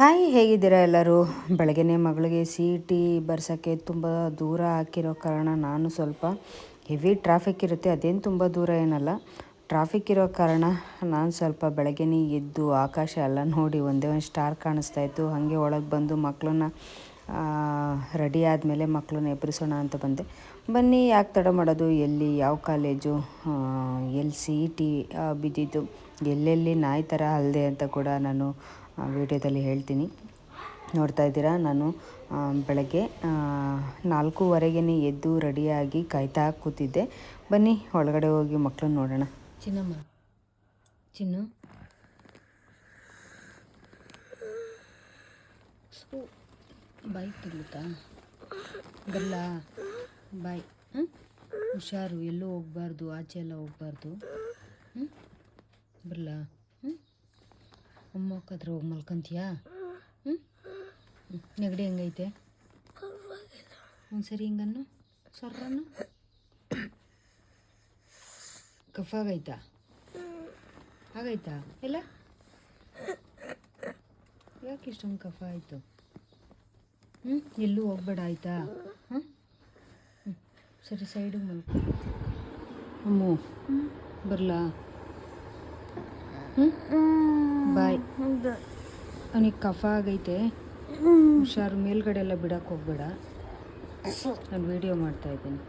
Hi, ಹೇಗಿದ್ದೀರಾ ಎಲ್ಲರೂ? ಬೆಳಗ್ಗೆ ಮಗಳಿಗೆ ಸಿ ಟಿ ಬರ್ಸೋಕ್ಕೆ ತುಂಬ ದೂರ ಹಾಕಿರೋ ಕಾರಣ ನಾನು ಸ್ವಲ್ಪ ಹೆವಿ ಟ್ರಾಫಿಕ್ ಇರುತ್ತೆ. ಅದೇನು ತುಂಬ ದೂರ ಏನಲ್ಲ. ಟ್ರಾಫಿಕ್ ಇರೋ ಕಾರಣ ನಾನು ಸ್ವಲ್ಪ ಬೆಳಗ್ಗೆನೇ ಎದ್ದು ಆಕಾಶ ಎಲ್ಲ ನೋಡಿ ಒಂದೇ ಒಂದು ಸ್ಟಾರ್ ಕಾಣಿಸ್ತಾ ಇತ್ತು. ಹಾಗೆ ಒಳಗೆ ಬಂದು ಮಕ್ಕಳನ್ನ ರೆಡಿ ಆದಮೇಲೆ ಮಕ್ಕಳನ್ನ ಎಬ್ಬರಿಸೋಣ ಅಂತ ಬಂದೆ. ಬನ್ನಿ, ಯಾಕೆ ತಡ ಮಾಡೋದು? ಎಲ್ಲಿ, ಯಾವ ಕಾಲೇಜು? ಎಲ್ಲಿ ಸಿ ಇ ಟಿ ಬಿದ್ದಿದ್ದು? ಎಲ್ಲೆಲ್ಲಿ ನಾಯಿ ಥರ ಅಲ್ಲದೆ ಅಂತ ಕೂಡ ನಾನು ವಿಡಿಯೋದಲ್ಲಿ ಹೇಳ್ತೀನಿ. ನೋಡ್ತಾ ಇದ್ದೀರಾ? ನಾನು ಬೆಳಗ್ಗೆ ನಾಲ್ಕೂವರೆಗೇ ಎದ್ದು ರೆಡಿಯಾಗಿ ಕಾಯ್ತಾ ಕೂತಿದ್ದೆ. ಬನ್ನಿ, ಒಳಗಡೆ ಹೋಗಿ ಮಕ್ಕಳನ್ನ ನೋಡೋಣ. ಚಿನ್ನಮ್ಮ. ಚಿನ್ನು. ಬಾಯ್ ತಿರುಗುತ್ತಾ ಬರಲ್ಲ ಬಾಯ್ ಹ್ಞೂ ಹುಷಾರು, ಎಲ್ಲೂ ಹೋಗ್ಬಾರ್ದು, ಆಚೆ ಎಲ್ಲ ಹೋಗ್ಬಾರ್ದು. ಹ್ಞೂ ಬರಲ್ಲ ಅಮ್ಮ ಹೋಗಿ ಮಲ್ಕೊಂತೀಯಾ? ಹ್ಞೂ ನೆಗಡಿ ಹೆಂಗೈತೆ? ಒಂದು ಸರಿ ಹಿಂಗನ್ನು, ಸರ್ರನ್ನು. ಕಫ ಆಗೈತಾ? ಆಗೈತಾ? ಎಲ್ಲ? ಯಾಕೆ ಇಷ್ಟೊಂದು ಕಫ ಆಯಿತು? ಹ್ಞೂ ಎಲ್ಲೂ ಹೋಗ್ಬೇಡ, ಆಯಿತಾ? ಹ್ಞೂ ಸರಿ ಸೈಡಿಗೆ ಮಲ್ಕೊ. ಅಮ್ಮು, ಬರಲಾ? ಬಾಯ್. ಅವನಿಗೆ ಕಫ ಆಗೈತೆ. ಹುಷಾರು ಮೇಲ್ಗಡೆ ಎಲ್ಲ ಬಿಡಕ್ಕೆ ಹೋಗ್ಬೇಡ. ನಾನು ವಿಡಿಯೋ ಮಾಡ್ತಾ ಇದ್ದೀನಿ.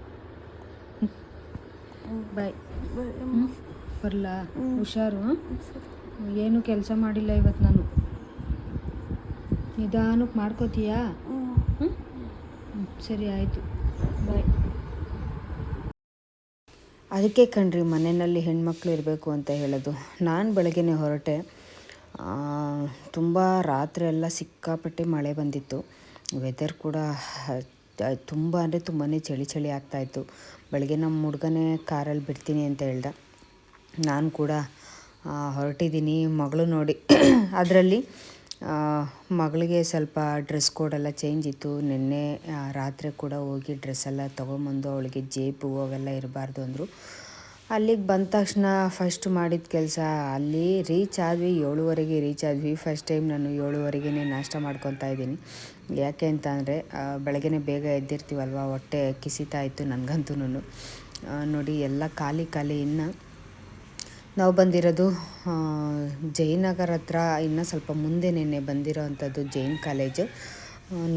ಬಾಯ್. ಬರಲ್ಲ ಹುಷಾರು? ಏನು ಕೆಲಸ ಮಾಡಿಲ್ಲ ಇವತ್ತು ನಾನು. ನಿಧಾನಕ್ಕೆ ಮಾಡ್ಕೋತೀಯಾ? ಹ್ಞೂ ಸರಿ ಆಯಿತು ಬಾಯ್ ಅದಕ್ಕೆ ಕಣ್ರಿ, ಮನೆಯಲ್ಲಿ ಹೆಣ್ಮಕ್ಳು ಇರಬೇಕು ಅಂತ ಹೇಳೋದು. ನಾನು ಬೆಳಗ್ಗೆನೆ ಹೊರಟೆ. ತುಂಬ ರಾತ್ರಿ ಎಲ್ಲ ಸಿಕ್ಕಾಪಟ್ಟೆ ಮಳೆ ಬಂದಿತ್ತು. ವೆದರ್ ಕೂಡ ತುಂಬ ಅಂದರೆ ತುಂಬಾ ಚಳಿ ಚಳಿ ಆಗ್ತಾಯಿತ್ತು ಬೆಳಗ್ಗೆ ನಮ್ಮ ಹುಡುಗನೇ ಕಾರಲ್ಲಿ ಬಿಡ್ತೀನಿ ಅಂತ ಹೇಳ್ದ. ನಾನು ಕೂಡ ಹೊರಟಿದ್ದೀನಿ ಮಗಳು ನೋಡಿ. ಅದರಲ್ಲಿ ಮಗಳಿಗೆ ಸ್ವಲ್ಪ ಡ್ರೆಸ್ ಕೋಡೆಲ್ಲ ಚೇಂಜ್ ಇತ್ತು. ನಿನ್ನೆ ರಾತ್ರಿ ಕೂಡ ಹೋಗಿ ಡ್ರೆಸ್ ಎಲ್ಲ ತೊಗೊಂಬಂದು ಅವಳಿಗೆ ಜೇಪು ಅವೆಲ್ಲ ಇರಬಾರ್ದು ಅಂದರು. ಅಲ್ಲಿಗೆ ಬಂದ ತಕ್ಷಣ ಫಸ್ಟ್ ಮಾಡಿದ ಕೆಲಸ ಅಲ್ಲಿ ರೀಚ್ ಆದ್ವಿ. ಏಳುವರೆಗೆ ರೀಚ್ ಆದ್ವಿ. ಫಸ್ಟ್ ಟೈಮ್ ನಾನು ಏಳುವರೆಗೆ ನಾಷ್ಟ ಮಾಡ್ಕೊತಾ ಇದ್ದೀನಿ. ಯಾಕೆ ಅಂತ ಅಂದರೆ ಬೆಳಗ್ಗೆ ಬೇಗ ಎದ್ದಿರ್ತೀವಲ್ವ? ಹೊಟ್ಟೆ ಕಿಸಿತಾ ಇತ್ತು ನನಗಂತೂ ನೋಡಿ ಎಲ್ಲ ಖಾಲಿ ಖಾಲಿ ಇನ್ನು ನಾವು ಬಂದಿರೋದು ಜಯನಗರ ಹತ್ರ. ಇನ್ನೂ ಸ್ವಲ್ಪ ಮುಂದೆ ನೆನ್ನೆ ಬಂದಿರೋ ಅಂಥದ್ದು ಜೈನ್ ಕಾಲೇಜು.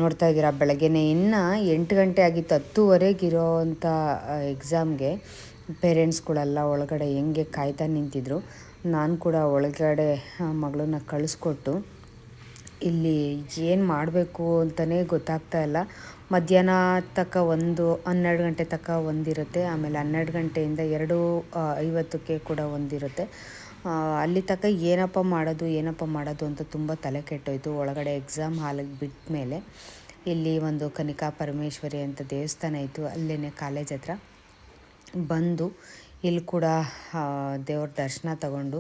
ನೋಡ್ತಾ ಇದ್ದೀರಾ, ಬೆಳಗ್ಗೆನೇ. ಇನ್ನು ಎಂಟು ಗಂಟೆ ಆಗಿತ್ತು, ಹತ್ತುವರೆಗೆ ಇರೋವಂಥ ಎಕ್ಸಾಮ್ಗೆ ಪೇರೆಂಟ್ಸ್ಗಳೆಲ್ಲ ಒಳಗಡೆ ಹೆಂಗೆ ಕಾಯ್ತಾ ನಿಂತಿದ್ರು. ನಾನು ಕೂಡ ಒಳಗಡೆ ಮಗಳನ್ನ ಕಳಿಸ್ಕೊಟ್ಟು, ಇಲ್ಲಿ ಏನು ಮಾಡಬೇಕು ಅಂತಲೇ ಗೊತ್ತಾಗ್ತಾ ಇಲ್ಲ. ಮಧ್ಯಾಹ್ನ ತಕ್ಕ ಒಂದು, ಹನ್ನೆರಡು ಗಂಟೆ ತಕ್ಕ ಒಂದಿರುತ್ತೆ. ಆಮೇಲೆ ಹನ್ನೆರಡು ಗಂಟೆಯಿಂದ ಎರಡು ಐವತ್ತಕ್ಕೆ ಕೂಡ ಒಂದಿರುತ್ತೆ. ಅಲ್ಲಿ ತಕ್ಕ ಏನಪ್ಪ ಮಾಡೋದು ಏನಪ್ಪ ಮಾಡೋದು ಅಂತ ತುಂಬ ತಲೆ ಕೆಟ್ಟೋಯ್ತು. ಒಳಗಡೆ ಎಕ್ಸಾಮ್ ಹಾಲಿಗೆ ಬಿಟ್ಟ ಮೇಲೆ ಇಲ್ಲಿ ಒಂದು ಕನಿಕಾ ಪರಮೇಶ್ವರಿ ಅಂತ ದೇವಸ್ಥಾನ ಇತ್ತು. ಅಲ್ಲೇ ಕಾಲೇಜ್ ಹತ್ರ ಬಂದು ಇಲ್ಲಿ ಕೂಡ ದೇವ್ರ ದರ್ಶನ ತಗೊಂಡು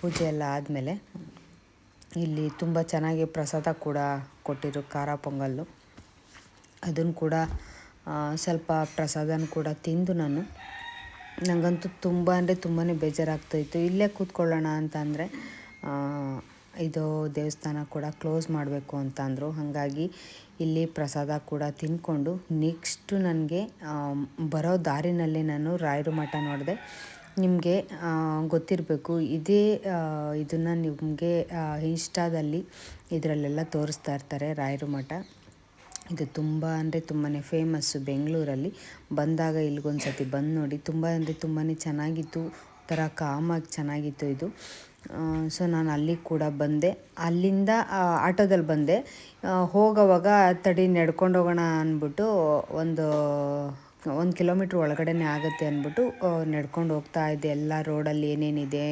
ಪೂಜೆ ಎಲ್ಲ ಆದಮೇಲೆ ಇಲ್ಲಿ ತುಂಬ ಚೆನ್ನಾಗಿ ಪ್ರಸಾದ ಕೂಡ ಕೊಟ್ಟಿರು ಖಾರ, ಪೊಂಗಲ್ಲು. ಅದನ್ನು ಕೂಡ ಸ್ವಲ್ಪ ಪ್ರಸಾದನ ಕೂಡ ತಿಂದು ನಾನು ನನಗಂತೂ ತುಂಬ ಅಂದರೆ ತುಂಬಾ ಬೇಜಾರಾಗ್ತಾಯಿತ್ತು ಇಲ್ಲೇ ಕೂತ್ಕೊಳ್ಳೋಣ ಅಂತ ಅಂದರೆ ಇದು ದೇವಸ್ಥಾನ ಕೂಡ ಕ್ಲೋಸ್ ಮಾಡಬೇಕು ಅಂತ ಅಂದರು. ಹಾಗಾಗಿ ಇಲ್ಲಿ ಪ್ರಸಾದ ಕೂಡ ತಿಂದ್ಕೊಂಡು ನೆಕ್ಸ್ಟು ನನಗೆ ಬರೋ ದಾರಿನಲ್ಲಿ ನಾನು ರಾಯರು ಮಠ ನೋಡಿದೆ. ನಿಮಗೆ ಗೊತ್ತಿರಬೇಕು, ಇದೇ ಇದನ್ನು ನಿಮಗೆ ಇನ್ಸ್ಟಾದಲ್ಲಿ ಇದರಲ್ಲೆಲ್ಲ ತೋರಿಸ್ತಾ ಇರ್ತಾರೆ ರಾಯರು ಮಠ. ಇದು ತುಂಬ ಅಂದರೆ ತುಂಬಾ ಫೇಮಸ್ಸು ಬೆಂಗಳೂರಲ್ಲಿ. ಬಂದಾಗ ಇಲ್ಲಿಗೊಂದು ಸತಿ ಬಂದು ನೋಡಿ, ತುಂಬ ಅಂದರೆ ತುಂಬಾ ಚೆನ್ನಾಗಿತ್ತು, ಒಂಥರ ಕಾಮಾಗಿ ಚೆನ್ನಾಗಿತ್ತು ಇದು. ಸೊ ನಾನು ಅಲ್ಲಿ ಕೂಡ ಬಂದೆ. ಅಲ್ಲಿಂದ ಆಟೋದಲ್ಲಿ ಬಂದೆ. ಹೋಗೋವಾಗ ತಡಿ ನಡ್ಕೊಂಡು ಹೋಗೋಣ ಅಂದ್ಬಿಟ್ಟು ಒಂದು ಒಂದು ಕಿಲೋಮೀಟ್ರ್ ಒಳಗಡೆನೇ ಆಗುತ್ತೆ ಅಂದ್ಬಿಟ್ಟು ನಡ್ಕೊಂಡು ಹೋಗ್ತಾ ಇದ್ದೆ. ಎಲ್ಲ ರೋಡಲ್ಲಿ ಏನೇನಿದೆ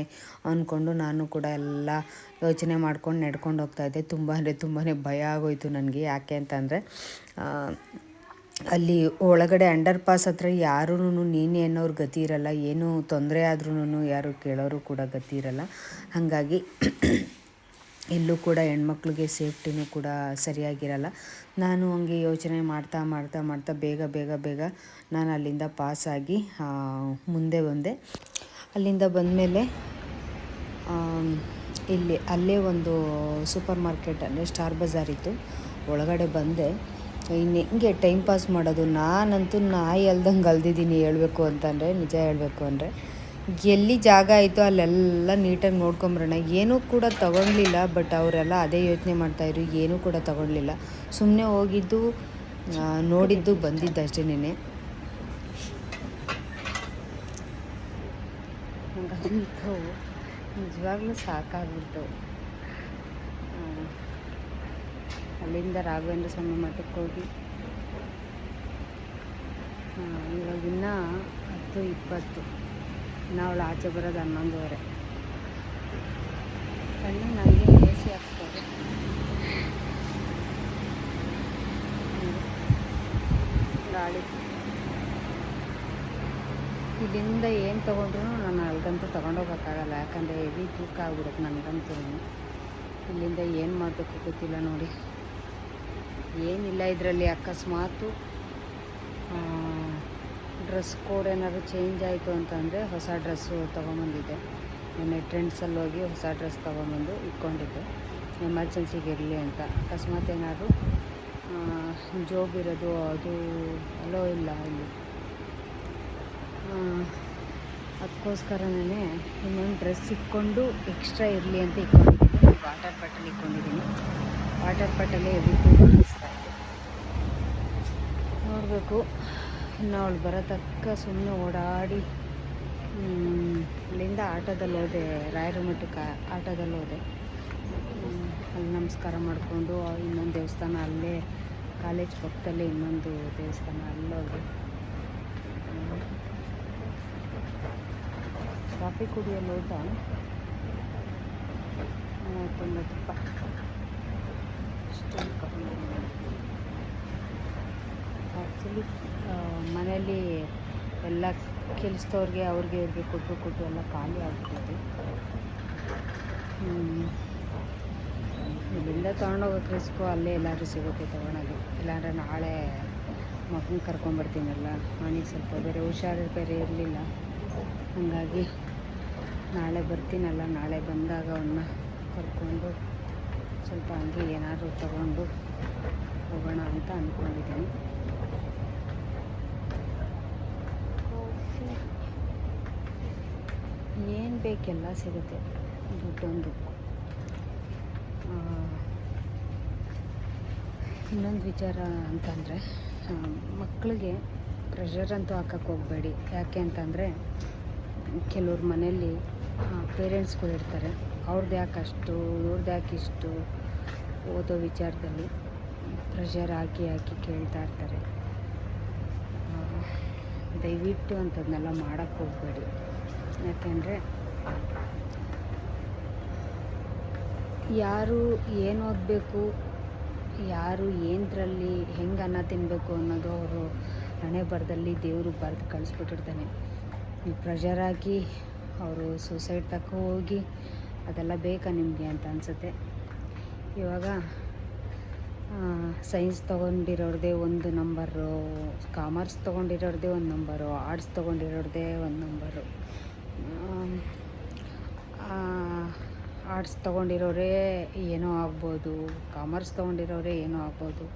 ಅಂದ್ಕೊಂಡು ನಾನು ಕೂಡ ಎಲ್ಲ ಯೋಚನೆ ಮಾಡ್ಕೊಂಡು ನಡ್ಕೊಂಡು ಹೋಗ್ತಾ ಇದ್ದೆ. ತುಂಬ ಅಂದರೆ ತುಂಬಾ ಭಯ ಆಗೋಯ್ತು ನನಗೆ. ಯಾಕೆ ಅಂತಂದರೆ ಅಲ್ಲಿ ಒಳಗಡೆ ಅಂಡರ್ ಪಾಸ್ ಹತ್ರ ಯಾರೂ ನೀನೇ ಅನ್ನೋರು ಗತಿ ಇರಲ್ಲ. ಏನು ತೊಂದರೆ ಆದ್ರೂ ಯಾರು ಕೇಳೋರು ಕೂಡ ಗತಿ ಇರಲ್ಲ. ಹಾಗಾಗಿ ಎಲ್ಲೂ ಕೂಡ ಹೆಣ್ಮಕ್ಳಿಗೆ ಸೇಫ್ಟಿನೂ ಕೂಡ ಸರಿಯಾಗಿರಲ್ಲ. ನಾನು ಹಂಗೆ ಯೋಚನೆ ಮಾಡ್ತಾ ಮಾಡ್ತಾ ಮಾಡ್ತಾ ಬೇಗ ಬೇಗ ಬೇಗ ನಾನು ಅಲ್ಲಿಂದ ಪಾಸಾಗಿ ಮುಂದೆ ಬಂದೆ. ಅಲ್ಲಿಂದ ಬಂದಮೇಲೆ ಇಲ್ಲಿ ಅಲ್ಲೇ ಒಂದು ಸೂಪರ್ ಮಾರ್ಕೆಟ್ ಅಂದರೆ ಸ್ಟಾರ್ ಬಜಾರ್ ಇತ್ತು. ಒಳಗಡೆ ಬಂದೆ. ಇನ್ನು ಹೆಂಗೆ ಟೈಮ್ ಪಾಸ್ ಮಾಡೋದು? ನಾನಂತೂ ನಾಯಿ ಅಲ್ದಂಗೆ ಅಲ್ದಿದ್ದೀನಿ ಹೇಳಬೇಕು ಅಂತಂದರೆ ನಿಜ ಹೇಳಬೇಕು ಅಂದರೆ. ಎಲ್ಲಿ ಜಾಗ ಆಯಿತು ಅಲ್ಲೆಲ್ಲ ನೀಟಾಗಿ ನೋಡ್ಕೊಂಬರೋಣ. ಏನೂ ಕೂಡ ತಗೊಳ್ಲಿಲ್ಲ ಬಟ್ ಅವರೆಲ್ಲ ಅದೇ ಯೋಚನೆ ಮಾಡ್ತಾಯಿದ್ರು ಏನೂ ಕೂಡ ತಗೊಳ್ಲಿಲ್ಲ ಸುಮ್ಮನೆ ಹೋಗಿದ್ದು ನೋಡಿದ್ದು, ಬಂದಿದ್ದು ಅಷ್ಟೇ ನೆನೆ ನಿಜವಾಗ್ಲೂ ಸಾಕಾಗ್ಬಿಡ್ತು. ಅಲ್ಲಿಂದ ರಾಘವೇಂದ್ರ ಸ್ವಾಮಿ ಮಠಕ್ಕೆ ಹೋಗಿ ಆ, ಇವಾಗ ಇನ್ನೂ ಹತ್ತು ಇಪ್ಪತ್ತು. ಅವಳು ಆಚೆ ಬರೋದು ಹನ್ನೊಂದುವರೆ. ಕಣ್ಣು ನನಗೆ ಎ ಸಿ ಆಗ್ತದೆ ಗಾಳಿ. ಇಲ್ಲಿಂದ ಏನು ತೊಗೊಂಡ್ರು ನಾನು ಅಲ್ಲಿಗಂತೂ ತೊಗೊಂಡೋಗೋಕ್ಕಾಗಲ್ಲ. ಯಾಕಂದರೆ ಹೆವಿ ತೂಕ ಆಗ್ಬಿಡುತ್ತೆ ನನಗಂತೂ. ಇಲ್ಲಿಂದ ಏನು ಮಾಡಬೇಕು ಗೊತ್ತಿಲ್ಲ ನೋಡಿ. ಏನಿಲ್ಲ ಇದರಲ್ಲಿ ಅಕಸ್ಮಾತು ಡ್ರೆಸ್ ಕೋಡ್ ಏನಾದ್ರು ಚೇಂಜ್ ಆಯಿತು ಅಂತಂದರೆ ಹೊಸ ಡ್ರೆಸ್ಸು ತೊಗೊಂಬಂದಿದ್ದೆ. ನಿನ್ನೆ ಟ್ರೆಂಡ್ಸಲ್ಲಿ ಹೋಗಿ ಹೊಸ ಡ್ರೆಸ್ ತೊಗೊಂಬಂದು ಇಟ್ಕೊಂಡಿದ್ದೆ. ಎಮರ್ಜೆನ್ಸಿಗೆ ಇರಲಿ ಅಂತ. ಅಕಸ್ಮಾತ್ ಏನಾದರೂ ಜೋಬ್ ಇರೋದು, ಅದು ಅಲೋ ಇಲ್ಲ ಇಲ್ಲಿ. ಅದಕ್ಕೋಸ್ಕರನೇ ಇನ್ನೊಂದು ಡ್ರೆಸ್ ಇಟ್ಕೊಂಡು ಎಕ್ಸ್ಟ್ರಾ ಇರಲಿ ಅಂತ ಇಟ್ಕೊಂಡಿದ್ದೀನಿ. ವಾಟರ್ ಬಾಟಲ್ ಇಟ್ಕೊಂಡಿದ್ದೀನಿ. ವಾಟರ್ ಬಾಟಲೇ ಎದ್ದು ಕಾಣಿಸ್ತಾ ಇದೆ ನೋಡಬೇಕು. ಇನ್ನು ಅವಳು ಬರೋ ತಕ್ಕ ಸುಮ್ಮನೆ ಓಡಾಡಿ ಅಲ್ಲಿಂದ ಆಟೋದಲ್ಲಿ ಹೋದೆ. ರಾಯರ ಮಠಕ್ಕೆ ಆಟೋದಲ್ಲಿ ಹೋದೆ. ಅಲ್ಲಿ ನಮಸ್ಕಾರ ಮಾಡಿಕೊಂಡು ಇನ್ನೊಂದು ದೇವಸ್ಥಾನ ಅಲ್ಲೇ, ಕಾಲೇಜ್ ಪಕ್ಕದಲ್ಲೇ ಇನ್ನೊಂದು ದೇವಸ್ಥಾನ ಅಲ್ಲೋಗಿ ಕಾಫಿ ಕುಡಿಯೋ ಲೋಟ. ತೊಂಬತ್ತು ರೂಪಾಯಿ. ಸ್ಟೀಲ್ ಕಪ್ ಆ್ಯಕ್ಚುಲಿ ಮನೆಯಲ್ಲಿ ಎಲ್ಲ ಕೆಲಸದವ್ರಿಗೆ ಅವ್ರಿಗೆ ಇವ್ರಿಗೆ ಕೊಟ್ಟು ಕೊಟ್ಟು ಎಲ್ಲ ಖಾಲಿ ಹ್ಮ್. ಇಲ್ಲಿಂದ ತೊಗೊಂಡೋಗೋಕೆ ರಿಸ್ಕು ಅಲ್ಲೇ ಎಲ್ಲಾದರೂ ಸಿಗುತ್ತೆ ತೊಗೊಳೋದು ಇಲ್ಲಾಂದರೆ ನಾಳೆ ಮಗನ ಕರ್ಕೊಂಬರ್ತೀನಲ್ಲ ಮನೆಗೆ ಸ್ವಲ್ಪ ಬೇರೆ ಹುಷಾರು ಬೇರೆ ಇರಲಿಲ್ಲ. ಹಾಗಾಗಿ ನಾಳೆ ಬರ್ತೀನಲ್ಲ, ನಾಳೆ ಬಂದಾಗ ಅವನ್ನ ಕರ್ಕೊಂಡು ಸ್ವಲ್ಪ ಹಂಗೆ ಏನಾದರೂ ತಗೊಂಡು ಹೋಗೋಣ ಅಂತ ಅಂದ್ಕೊಂಡಿದ್ದೀನಿ ಏನು ಬೇಕೆಲ್ಲ ಸಿಗುತ್ತೆ ದುಡ್ಡೊಂದು. ಇನ್ನೊಂದು ವಿಚಾರ ಅಂತಂದರೆ ಮಕ್ಕಳಿಗೆ ಪ್ರೆಷರ್ ಅಂತೂ ಹಾಕಕ್ಕೆ ಹೋಗಬೇಡಿ. ಯಾಕೆ ಅಂತಂದರೆ ಕೆಲವ್ರ ಮನೆಯಲ್ಲಿ ಪೇರೆಂಟ್ಸ್ಗಳು ಇರ್ತಾರೆ. ಅವ್ರದ್ದು ಯಾಕೆ ಅಷ್ಟು ಇವ್ರದ್ದು ಯಾಕೆ ಇಷ್ಟು ಓದೋ ವಿಚಾರದಲ್ಲಿ ಪ್ರೆಷರ್ ಹಾಕಿ ಹಾಕಿ ಕೇಳ್ತಾ ಇರ್ತಾರೆ. ದಯವಿಟ್ಟು ಅಂಥದ್ದನ್ನೆಲ್ಲ ಮಾಡೋಕ್ಕೆ ಹೋಗಬೇಡಿ. ಯಾಕೆಂದರೆ ಯಾರು ಏನು ಓದಬೇಕು, ಯಾರು ಏನರಲ್ಲಿ ಹೆಂಗೆ ಅನ್ನ ತಿನ್ನಬೇಕು ಅನ್ನೋದು ಅವರು ಹಣೆ ಬರದಲ್ಲಿ ದೇವರು ಬರೆದು ಕಳಿಸ್ಬಿಟ್ಟಿರ್ತಾನೆ. ನೀವು ಪ್ರೆಷರ್ ಅವರು ಸೂಸೈಡ್ ತಕ್ಕ ಹೋಗಿ ಅದೆಲ್ಲ ಬೇಕಾ ನಿಮಗೆ ಅಂತ ಅನಿಸುತ್ತೆ. ಇವಾಗ ಸೈನ್ಸ್ ತೊಗೊಂಡಿರೋರದೇ ಒಂದು ನಂಬರು ಕಾಮರ್ಸ್ ತೊಗೊಂಡಿರೋರದೇ ಒಂದು ನಂಬರು ಆರ್ಟ್ಸ್ ತೊಗೊಂಡಿರೋರದೇ ಒಂದು ನಂಬರು ಆರ್ಟ್ಸ್ ತೊಗೊಂಡಿರೋರೇ ಏನೋ ಆಗ್ಬೋದು ಕಾಮರ್ಸ್ ತೊಗೊಂಡಿರೋರೇ ಏನೋ ಆಗ್ಬೋದು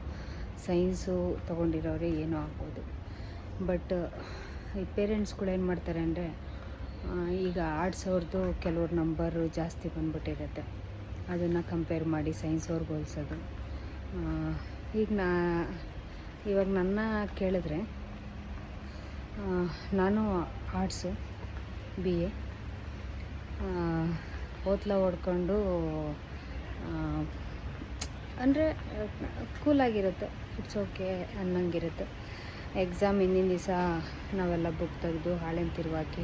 ಸೈನ್ಸು ತೊಗೊಂಡಿರೋರೇ ಏನೋ ಆಗ್ಬೋದು. ಬಟ್ ಈ ಪೇರೆಂಟ್ಸ್ಗಳು ಏನು ಮಾಡ್ತಾರೆ ಅಂದರೆ ಈಗ ಆರ್ಟ್ಸ್ ಅವ್ರದ್ದು ಕೆಲವ್ರ ನಂಬರು ಜಾಸ್ತಿ ಬಂದ್ಬಿಟ್ಟಿರುತ್ತೆ. ಅದನ್ನು ಕಂಪೇರ್ ಮಾಡಿ ಸೈನ್ಸ್ ಅವ್ರಿಗೆ ಹೋಲಿಸೋದು ಈಗ ನಾ, ಇವಾಗ ನನ್ನ ಕೇಳಿದ್ರೆ ನಾನು ಆರ್ಟ್ಸು ಬಿ ಎ ಓದ್ಲ ಹೊಡ್ಕೊಂಡು ಅಂದರೆ ಕೂಲಾಗಿರುತ್ತೆ ಇಟ್ಸ್ ಓಕೆ ಅನ್ನಂಗಿರುತ್ತೆ. ಎಕ್ಸಾಮ್ ಇನ್ನಿನ ದಿವಸ ನಾವೆಲ್ಲ ಬುಕ್ ತೆಗೆದು ಹಾಳೆನ ತಿರುವಾಕಿ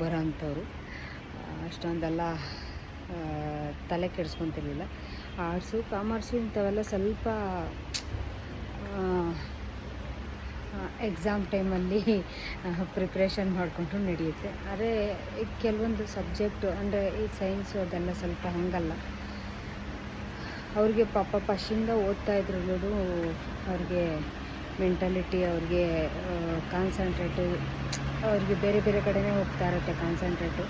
ಬರೋ ಅಂಥವ್ರು ಅಷ್ಟೊಂದೆಲ್ಲ ತಲೆ ಕೆಡಿಸ್ಕೊತಿರ್ಲಿಲ್ಲ. ಆರ್ಟ್ಸು ಕಾಮರ್ಸು ಇಂಥವೆಲ್ಲ ಸ್ವಲ್ಪ ಎಕ್ಸಾಮ್ ಟೈಮಲ್ಲಿ ಪ್ರಿಪ್ರೇಷನ್ ಮಾಡಿಕೊಂಡು ನಡೆಯುತ್ತೆ. ಆದರೆ ಈ ಕೆಲವೊಂದು ಸಬ್ಜೆಕ್ಟು ಅಂದರೆ ಈ ಸೈನ್ಸು ಅದೆಲ್ಲ ಸ್ವಲ್ಪ ಹಂಗಲ್ಲ. ಅವ್ರಿಗೆ ಪಾಪ ಪಶಿಂದ ಓದ್ತಾ ಇದ್ರು ಅವ್ರಿಗೆ ಮೆಂಟಾಲಿಟಿ ಅವ್ರಿಗೆ ಕಾನ್ಸಂಟ್ರೇಟು ಅವ್ರಿಗೆ ಬೇರೆ ಬೇರೆ ಕಡೆನೇ ಹೋಗ್ತಾ ಇರುತ್ತೆ ಕಾನ್ಸಂಟ್ರೇಟು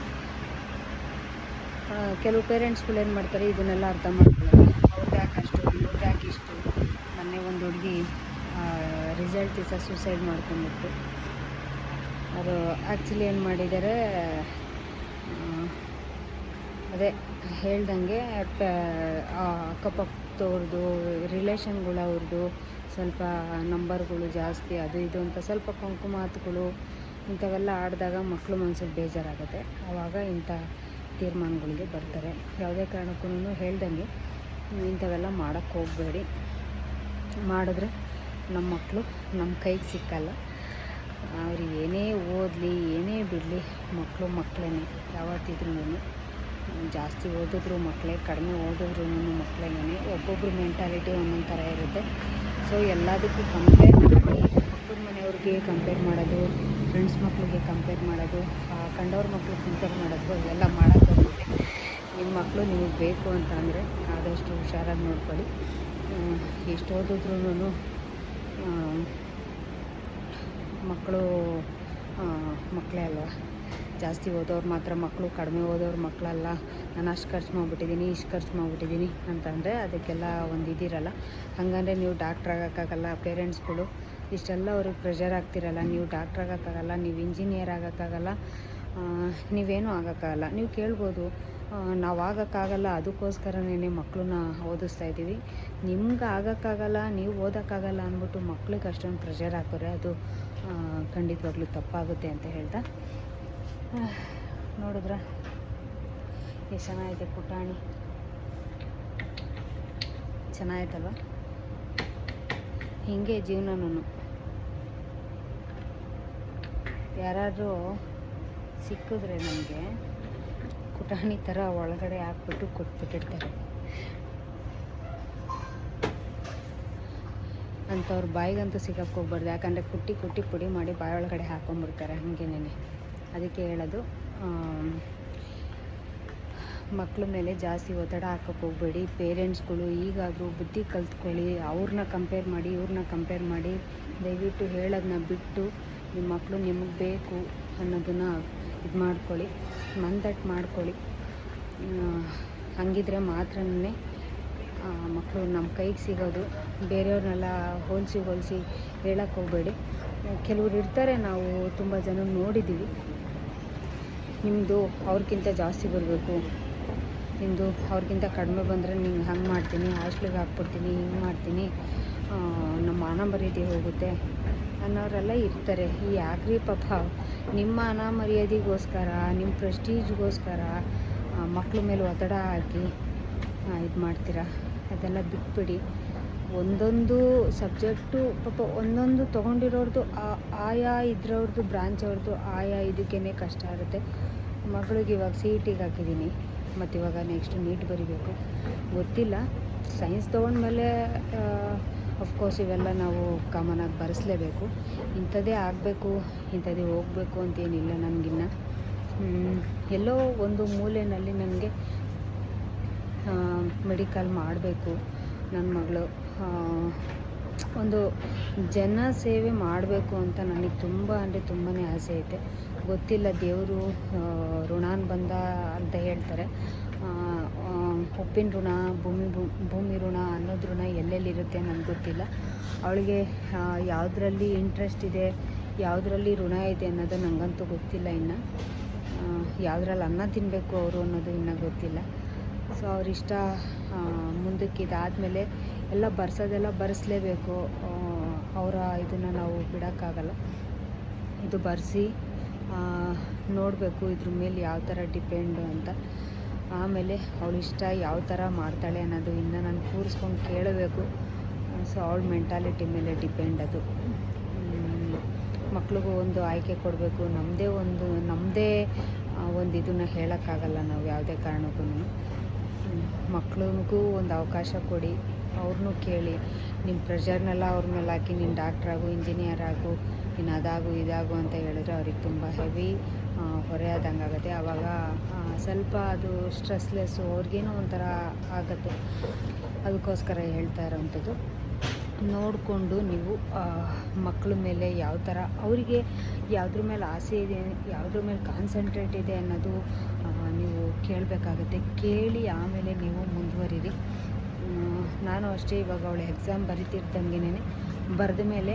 ಕೆಲವು ಪೇರೆಂಟ್ಸ್ಗಳು ಏನು ಮಾಡ್ತಾರೆ, ಇದನ್ನೆಲ್ಲ ಅರ್ಥ ಮಾಡ್ಕೊಳ್ಳೋದು. ಅವ್ರದ್ದು ಯಾಕೆ ಅಷ್ಟು ಇವ್ರದ್ದು ಯಾಕೆ ಇಷ್ಟು? ಮೊನ್ನೆ ಒಂದು ಹುಡುಗಿ ರಿಸಲ್ಟ್ ದಿವಸ ಸೂಸೈಡ್ ಮಾಡ್ಕೊಂಡ್ಬಿಟ್ಟು ಅವರು ಆ್ಯಕ್ಚುಲಿ ಏನು ಮಾಡಿದ್ದಾರೆ ಅದೇ ಹೇಳ್ದಂಗೆ ಅಕ್ಕಪಕ್ಕದವ್ರದ್ದು ರಿಲೇಷನ್ಗಳು ಅವ್ರದ್ದು ಸ್ವಲ್ಪ ನಂಬರ್ಗಳು ಜಾಸ್ತಿ, ಅದು ಇದು ಅಂತ ಸ್ವಲ್ಪ ಕುಂಕುಮಾತುಗಳು ಇಂಥವೆಲ್ಲ ಆಡಿದಾಗ ಮಕ್ಕಳು ಮನ್ಸಿಗೆ ಬೇಜಾರಾಗುತ್ತೆ. ಆವಾಗ ಇಂಥ ತೀರ್ಮಾನಗಳಿಗೆ ಬರ್ತಾರೆ. ಯಾವುದೇ ಕಾರಣಕ್ಕೂ ಹೇಳ್ದಂಗೆ ಇಂಥವೆಲ್ಲ ಮಾಡೋಕ್ಕೆ ಹೋಗಬೇಡಿ. ಮಾಡಿದ್ರೆ ನಮ್ಮ ಮಕ್ಕಳು ನಮ್ಮ ಕೈಗೆ ಸಿಕ್ಕಲ್ಲ. ಅವ್ರು ಏನೇ ಓದಲಿ, ಏನೇ ಬಿಡಲಿ ಮಕ್ಕಳು ಮಕ್ಕಳೇ ಯಾವತ್ತಿದ್ರೂ ಜಾಸ್ತಿ ಓದಿದ್ರು ಮಕ್ಕಳೇ ಕಡಿಮೆ ಓದಿದ್ರು ಮಕ್ಕಳಿಗೆ ಒಬ್ಬೊಬ್ಬರು ಮೆಂಟಾಲಿಟಿ ಒಂದೊಂದು ಥರ ಇರುತ್ತೆ. ಸೊ ಎಲ್ಲದಕ್ಕೂ ಕಂಪೇರ್ ಮಾಡಿ ಪಕ್ಕದ ಮನೆಯವ್ರಿಗೆ ಕಂಪೇರ್ ಮಾಡೋದು ಫ್ರೆಂಡ್ಸ್ ಮಕ್ಕಳಿಗೆ ಕಂಪೇರ್ ಮಾಡೋದು ಕಂಡವ್ರ ಮಕ್ಕಳು ಕಂಪೇರ್ ಮಾಡೋದು ಎಲ್ಲ ಮಾಡೋಕ್ಕೆ ನಿಮ್ಮ ಮಕ್ಕಳು ನಿಮಗೆ ಬೇಕು ಅಂತ ಅಂದರೆ ಆದಷ್ಟು ಹುಷಾರಾಗಿ ನೋಡ್ಕೊಳ್ಳಿ. ಎಷ್ಟು ಓದಿದ್ರೂ ಮಕ್ಕಳು ಮಕ್ಕಳೇ ಅಲ್ವಾ? ಜಾಸ್ತಿ ಓದೋರು ಮಾತ್ರ ಮಕ್ಕಳು ಕಡಿಮೆ ಓದೋರು ಮಕ್ಕಳಲ್ಲ ನಾನು ಅಷ್ಟು ಖರ್ಚು ಮಾಡಿಬಿಟ್ಟಿದ್ದೀನಿ ಇಷ್ಟು ಖರ್ಚು ಮಾಡಿಬಿಟ್ಟಿದ್ದೀನಿ ಅಂತಂದರೆ ಅದಕ್ಕೆಲ್ಲ ಒಂದು ಇದಿರಲ್ಲ. ಹಾಗಂದ್ರೆ ನೀವು ಡಾಕ್ಟ್ರ್ ಆಗೋಕ್ಕಾಗಲ್ಲ, ಪೇರೆಂಟ್ಸ್ಗಳು, ಇಷ್ಟೆಲ್ಲ ಅವ್ರಿಗೆ ಪ್ರೆಷರ್ ಆಗ್ತಿರಲ್ಲ ನೀವು ಡಾಕ್ಟ್ರ್ ಆಗೋಕ್ಕಾಗಲ್ಲ, ನೀವು ಇಂಜಿನಿಯರ್ ಆಗೋಕ್ಕಾಗಲ್ಲ ನೀವೇನು ಆಗೋಕ್ಕಾಗಲ್ಲ. ನೀವು ಕೇಳ್ಬೋದು ನಾವು ಆಗೋಕ್ಕಾಗಲ್ಲ ಅದಕ್ಕೋಸ್ಕರನೇ ಮಕ್ಕಳನ್ನ ಓದಿಸ್ತಾ ಇದ್ದೀವಿ. ನಿಮ್ಗೆ ಆಗೋಕ್ಕಾಗಲ್ಲ, ನೀವು ಓದೋಕ್ಕಾಗಲ್ಲ ಅಂದ್ಬಿಟ್ಟು ಮಕ್ಳಿಗೆ ಅಷ್ಟೊಂದು ಪ್ರೆಷರ್ ಹಾಕೋರೆ ಅದು ಖಂಡಿತವಾಗ್ಲೂ ತಪ್ಪಾಗುತ್ತೆ ಅಂತ ಹೇಳ್ತಾ. ನೋಡಿದ್ರ ಎಷ್ಟು ಚೆನ್ನಾಗಿದೆ ಪುಟಾಣಿ. ಚೆನ್ನಾಯ್ತಲ್ವ ಹೀಗೆ ನಾನು ಯಾರಾದರೂ ಸಿಕ್ಕಿದ್ರೆ ನಮಗೆ ಪುಟಾಣಿ ಥರ ಒಳಗಡೆ ಹಾಕ್ಬಿಟ್ಟು ಕೊಟ್ಬಿಟ್ಟಿರ್ತಾರೆ. ಅಂಥವ್ರ ಬಾಯಿಗಂತೂ ಸಿಗಕ್ಕೆ ಹೋಗ್ಬಾರ್ದು. ಯಾಕಂದರೆ ಕುಟ್ಟಿ ಕುಟ್ಟಿ ಪುಡಿ ಮಾಡಿ ಬಾಯಿ ಒಳಗಡೆ ಹಾಕೊಂಡ್ಬಿಡ್ತಾರೆ. ಹಾಗೇನೆ ಅದಕ್ಕೆ ಹೇಳೋದು ಮಕ್ಳ ಮೇಲೆ ಜಾಸ್ತಿ ಒತ್ತಡ ಹಾಕೋಕೆ ಹೋಗಬೇಡಿ. ಪೇರೆಂಟ್ಸ್ಗಳು ಈಗಾದರೂ ಬುದ್ಧಿ ಕಲ್ತ್ಕೊಳ್ಳಿ. ಅವ್ರನ್ನ ಕಂಪೇರ್ ಮಾಡಿ, ಇವ್ರನ್ನ ಕಂಪೇರ್ ಮಾಡಿ. ದಯವಿಟ್ಟು ಹೇಳೋದನ್ನ ಬಿಟ್ಟು ನಿಮ್ಮ ಮಕ್ಕಳು ನಿಮಗೆ ಬೇಕು ಅನ್ನೋದನ್ನು ಇದು ಮಾಡ್ಕೊಳ್ಳಿ. ಮಂದಟ್ಟು ಮಾಡ್ಕೊಳ್ಳಿ. ಹಂಗಿದ್ರೆ ಮಾತ್ರನೇ ಮಕ್ಕಳು ನಮ್ಮ ಕೈಗೆ ಸಿಗೋದು, ಬೇರೆಯವ್ರನ್ನೆಲ್ಲ ಹೋಲಿಸಿ ಹೋಲಿಸಿ ಹೇಳಕ್ಕೆ ಹೋಗಬೇಡಿ. ಕೆಲವ್ರು ಇರ್ತಾರೆ, ನಾವು ತುಂಬ ಜನ ನೋಡಿದ್ದೀವಿ. ನಿಮ್ಮದು ಅವ್ರಿಗಿಂತ ಜಾಸ್ತಿ ಬರಬೇಕು. ನಿಮ್ಮದು ಅವ್ರಿಗಿಂತ ಕಡಿಮೆ ಬಂದರೆ ನಿಂಗೆ ಹಂಗೆ ಮಾಡ್ತೀನಿ, ಹಾಸ್ಟ್ಲಿಗೆ ಹಾಕ್ಬಿಡ್ತೀನಿ, ಹಿಂಗೆ ಮಾಡ್ತೀನಿ ನಮ್ಮ ಮಾನ ಮರ್ಯಾದೆ ಹೋಗುತ್ತೆ ಅನ್ನೋರೆಲ್ಲ ಇರ್ತಾರೆ. ಯಾಕ್ರಿ ಪಾಪ? ನಿಮ್ಮ ಅನಾಮರ್ಯಾದೆಗೋಸ್ಕರ ಮರ್ಯಾದೆಗೋಸ್ಕರ ನಿಮ್ಮ ಪ್ರೆಸ್ಟೀಜ್ಗೋಸ್ಕರ ಮಕ್ಕಳ ಮೇಲೆ ಒತ್ತಡ ಹಾಕಿ ಇದು ಮಾಡ್ತೀರಾ? ಅದೆಲ್ಲ ಬಿಟ್ಬಿಡಿ. ಒಂದೊಂದು ಸಬ್ಜೆಕ್ಟು, ಪಾಪ ಒಂದೊಂದು ತೊಗೊಂಡಿರೋರ್ದು ಆಯಾ ಇದ್ರವ್ರದ್ದು ಬ್ರಾಂಚ್ ಅವ್ರದ್ದು ಆಯಾ ಇದಕ್ಕೇ ಕಷ್ಟ ಇರುತ್ತೆ ಮಗಳಿಗೆ ಇವಾಗ ಸಿ ಇ ಟಿಗೆ ಹಾಕಿದ್ದೀನಿ ಮತ್ತು ಇವಾಗ ನೆಕ್ಸ್ಟ್ ನೀಟ್ ಬರಿಬೇಕು. ಗೊತ್ತಿಲ್ಲ. ಸೈನ್ಸ್ ತೊಗೊಂಡ್ಮೇಲೆ ಅಫ್ಕೋರ್ಸ್ ಇವೆಲ್ಲ ನಾವು ಕಾಮನಾಗಿ ಬರೆಸ್ಲೇಬೇಕು. ಇಂಥದ್ದೇ ಆಗಬೇಕು, ಇಂಥದ್ದೇ ಹೋಗಬೇಕು ಅಂತೇನಿಲ್ಲ ನನಗಿನ್ನ ಎಲ್ಲೋ ಒಂದು ಮೂಲೆಯಲ್ಲಿ ನನಗೆ ಮೆಡಿಕಲ್ ಮಾಡಬೇಕು ನನ್ನ ಮಗಳು. ಒಂದು ಜನ ಸೇವೆ ಮಾಡಬೇಕು ಅಂತ ನನಗೆ ತುಂಬ ಅಂದರೆ ತುಂಬಾ ಆಸೆ ಐತೆ. ಗೊತ್ತಿಲ್ಲ ದೇವರು ಋಣಾನ್ ಬಂದ ಅಂತ ಹೇಳ್ತಾರೆ. ಉಪ್ಪಿನ ಋಣ, ಭೂಮಿ ಭೂಮಿ ಋಣ ಅನ್ನೋದು ಋಣ ಎಲ್ಲೆಲ್ಲಿರುತ್ತೆ ನನಗೆ ಗೊತ್ತಿಲ್ಲ. ಅವಳಿಗೆ ಯಾವುದರಲ್ಲಿ ಇಂಟ್ರೆಸ್ಟ್ ಇದೆ, ಯಾವುದರಲ್ಲಿ ಋಣ ಇದೆ ಅನ್ನೋದು ನನಗಂತೂ ಗೊತ್ತಿಲ್ಲ ಇನ್ನು. ಯಾವುದ್ರಲ್ಲಿ ಅನ್ನ ತಿನ್ನಬೇಕು ಅವರು ಅನ್ನೋದು ಇನ್ನೂ ಗೊತ್ತಿಲ್ಲ. ಸೊ ಅವರಿಷ್ಟ ಮುಂದಕ್ಕೆ ಇದಾದಮೇಲೆ ಎಲ್ಲ ಬರ್ಸೋದೆಲ್ಲ ಬರೆಸಲೇಬೇಕು. ಅವರ ಇದನ್ನು ನಾವು ಬಿಡೋಕ್ಕಾಗಲ್ಲ. ಇದು ಬರೆಸಿ ನೋಡಬೇಕು ಇದ್ರ ಮೇಲೆ ಯಾವ ಥರ ಡಿಪೆಂಡು ಅಂತ. ಆಮೇಲೆ ಅವಳಿಷ್ಟ ಯಾವ ಥರ ಮಾಡ್ತಾಳೆ ಅನ್ನೋದು ಇನ್ನು ನಾನು ಕೂರಿಸ್ಕೊಂಡು ಕೇಳಬೇಕು. ಸೊ ಅವಳ ಮೆಂಟಾಲಿಟಿ ಮೇಲೆ ಡಿಪೆಂಡ್ ಅದು. ಮಕ್ಳಿಗೂ ಒಂದು ಆಯ್ಕೆ ಕೊಡಬೇಕು. ನಮ್ಮದೇ ಒಂದು ನಮ್ಮದೇ ಒಂದು ಇದನ್ನು ಹೇಳೋಕ್ಕಾಗಲ್ಲ ನಾವು ಯಾವುದೇ ಕಾರಣಕ್ಕೂ ಮಕ್ಳಿಗೂ ಒಂದು ಅವಕಾಶ ಕೊಡಿ. ಅವ್ರನ್ನೂ ಕೇಳಿ. ನಿಮ್ಮ ಪ್ರೆಷರ್ನೆಲ್ಲ ಅವ್ರ ಮೇಲೆ ಹಾಕಿ ನೀನು ಡಾಕ್ಟ್ರಾಗು ಇಂಜಿನಿಯರ್ ಆಗು, ನೀನು ಅದಾಗು, ಇದಾಗು ಅಂತ ಹೇಳಿದ್ರೆ ಅವ್ರಿಗೆ ತುಂಬ ಹೆವಿ ಹೊರೆ ಆದಂಗೆ ಆಗುತ್ತೆ. ಆವಾಗ ಸ್ವಲ್ಪ ಅದು ಸ್ಟ್ರೆಸ್ಲೆಸ್ಸು ಅವ್ರಿಗೇನೋ ಒಂಥರ ಆಗುತ್ತೆ. ಅದಕ್ಕೋಸ್ಕರ ಹೇಳ್ತಾ ಇರೋವಂಥದ್ದು ನೋಡಿಕೊಂಡು ನೀವು ಮಕ್ಕಳ ಮೇಲೆ ಯಾವ ಥರ ಅವರಿಗೆ ಯಾವುದ್ರ ಮೇಲೆ ಆಸೆ ಇದೆ, ಯಾವುದ್ರ ಮೇಲೆ ಕಾನ್ಸಂಟ್ರೇಟ್ ಇದೆ ಅನ್ನೋದು ಕೇಳಬೇಕಾಗುತ್ತೆ. ಕೇಳಿ ಆಮೇಲೆ ನೀವು ಮುಂದುವರಿರಿ. ನಾನು ಅಷ್ಟೇ ಇವಾಗ ಅವಳು ಎಕ್ಸಾಮ್ ಬರಿತಿರ್ತಂಗೆನೇ ಬರೆದ ಮೇಲೆ